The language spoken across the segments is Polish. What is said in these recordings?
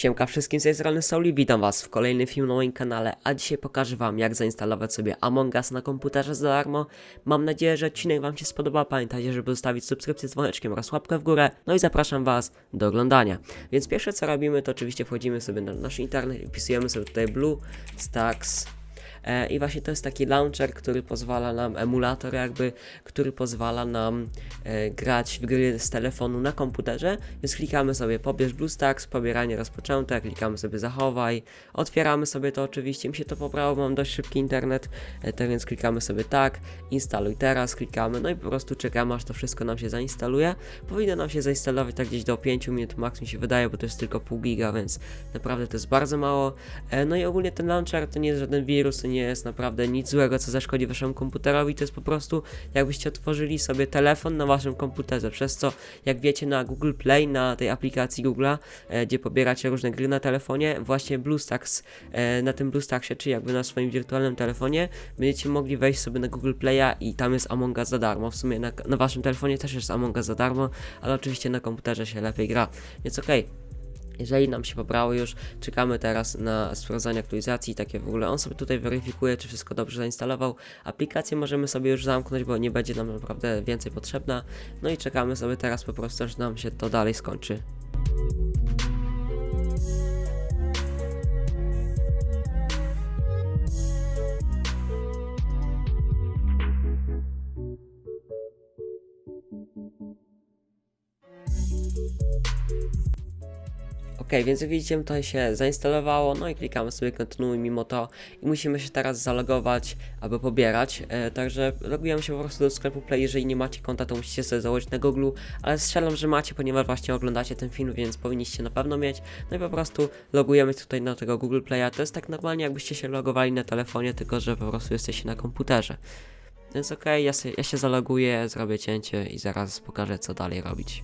Siemka wszystkim z tej strony Sauli, witam was w kolejnym filmie na moim kanale, a dzisiaj pokażę wam jak zainstalować sobie Among Us na komputerze za darmo. Mam nadzieję, że odcinek wam się spodoba, pamiętajcie, żeby zostawić subskrypcję z dzwoneczkiem oraz łapkę w górę, no i zapraszam was do oglądania. Więc pierwsze co robimy to oczywiście wchodzimy sobie na nasz internet i wpisujemy sobie tutaj Blue Stacks I właśnie to jest taki launcher, który pozwala nam, emulator jakby, który pozwala nam e, grać w gry z telefonu na komputerze. Więc klikamy sobie pobierz BlueStacks, pobieranie rozpoczęte, klikamy sobie zachowaj, otwieramy sobie to oczywiście, mi się to pobrało, mam dość szybki internet, e, tak więc klikamy sobie tak, instaluj teraz, klikamy, no i po prostu czekamy aż to wszystko nam się zainstaluje. Powinno nam się zainstalować tak gdzieś do 5 minut max mi się wydaje, bo to jest tylko pół giga, więc naprawdę to jest bardzo mało. E, No i ogólnie ten launcher to nie jest żaden wirus, to nie jest naprawdę nic złego, co zaszkodzi waszemu komputerowi, to jest po prostu jakbyście otworzyli sobie telefon na waszym komputerze, przez co jak wiecie na Google Play, na tej aplikacji Google'a, e, gdzie pobieracie różne gry na telefonie, właśnie BlueStacks, e, na tym BlueStacksie, czy jakby na swoim wirtualnym telefonie, będziecie mogli wejść sobie na Google Play'a i tam jest Among Us za darmo, w sumie na, na waszym telefonie też jest Among Us za darmo, ale oczywiście na komputerze się lepiej gra, więc okej. Jeżeli nam się pobrało już, czekamy teraz na sprawdzanie aktualizacji, takie w ogóle on sobie tutaj weryfikuje, czy wszystko dobrze zainstalował. Aplikację możemy sobie już zamknąć, bo nie będzie nam naprawdę więcej potrzebna. No i czekamy sobie teraz po prostu, aż nam się to dalej skończy. Ok, więc jak widzicie, to się zainstalowało, no i klikamy sobie kontynuuj mimo to i musimy się teraz zalogować, aby pobierać. E, także logujemy się po prostu do sklepu Play, jeżeli nie macie konta, to musicie sobie założyć na Google, ale strzelam, że macie, ponieważ właśnie oglądacie ten film, więc powinniście na pewno mieć. No i po prostu logujemy tutaj na tego Google Playa. To jest tak normalnie, jakbyście się logowali na telefonie, tylko że po prostu jesteście na komputerze. Więc ok, ja, ja się zaloguję, zrobię cięcie i zaraz pokażę, co dalej robić.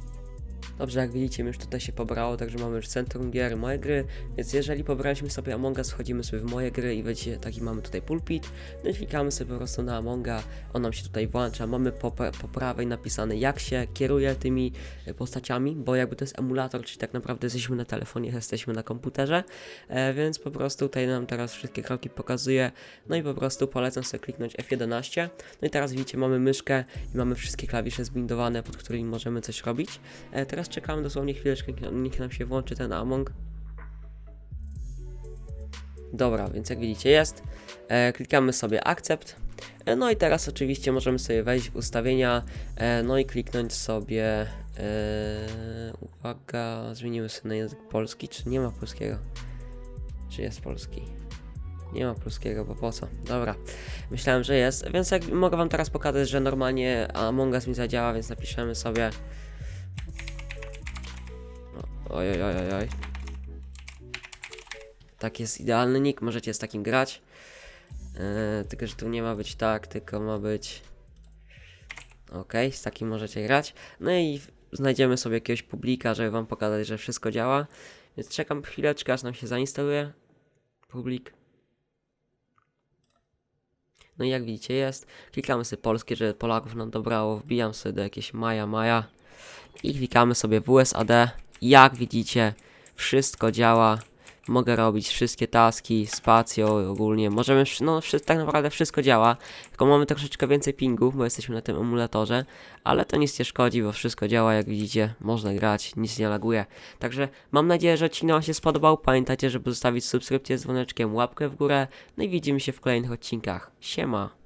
Dobrze, jak widzicie, już tutaj się pobrało, także mamy już centrum gier, moje gry, więc jeżeli pobraliśmy sobie Among Us, wchodzimy sobie w moje gry i wiecie, taki mamy tutaj pulpit, no i klikamy sobie po prostu na Amonga, on nam się tutaj włącza, mamy po, po prawej napisane jak się kieruje tymi postaciami, bo jakby to jest emulator, czyli tak naprawdę jesteśmy na telefonie, jesteśmy na komputerze, e, więc po prostu tutaj nam teraz wszystkie kroki pokazuje, no i po prostu polecam sobie kliknąć F11, no i teraz widzicie, mamy myszkę i mamy wszystkie klawisze zbindowane, pod którymi możemy coś robić, e, teraz czekamy dosłownie chwileczkę, niech nam się włączy ten Among. Dobra, więc jak widzicie jest. E, klikamy sobie akcept. E, no i teraz oczywiście możemy sobie wejść w ustawienia, e, no i kliknąć sobie. E, uwaga, zmienimy sobie na język polski, czy nie ma polskiego? Czy jest polski? Nie ma polskiego, bo po co? Dobra, myślałem, że jest, więc jak mogę wam teraz pokazać, że normalnie Among Us mi zadziała, więc napiszemy sobie Oj, oj, oj. Tak jest idealny nick, możecie z takim grać. Eee, tylko, że tu nie ma być tak, tylko ma być... Ok, z takim możecie grać. No i znajdziemy sobie jakiegoś publika, żeby wam pokazać, że wszystko działa. Więc czekam chwileczkę, aż nam się zainstaluje. Publik. No i jak widzicie jest. Klikamy sobie polskie, żeby Polaków nam dobrało. Wbijam sobie do jakieś Maja Maja. I klikamy sobie w USAD. Jak widzicie, wszystko działa. Mogę robić wszystkie taski, spacją ogólnie. Możemy, no tak naprawdę wszystko działa. Tylko mamy troszeczkę więcej pingów, bo jesteśmy na tym emulatorze. Ale to nic nie szkodzi, bo wszystko działa, jak widzicie. Można grać, nic nie laguje. Także mam nadzieję, że odcinek się spodobał. Pamiętajcie, żeby zostawić subskrypcję z dzwoneczkiem, łapkę w górę. No i widzimy się w kolejnych odcinkach. Siema!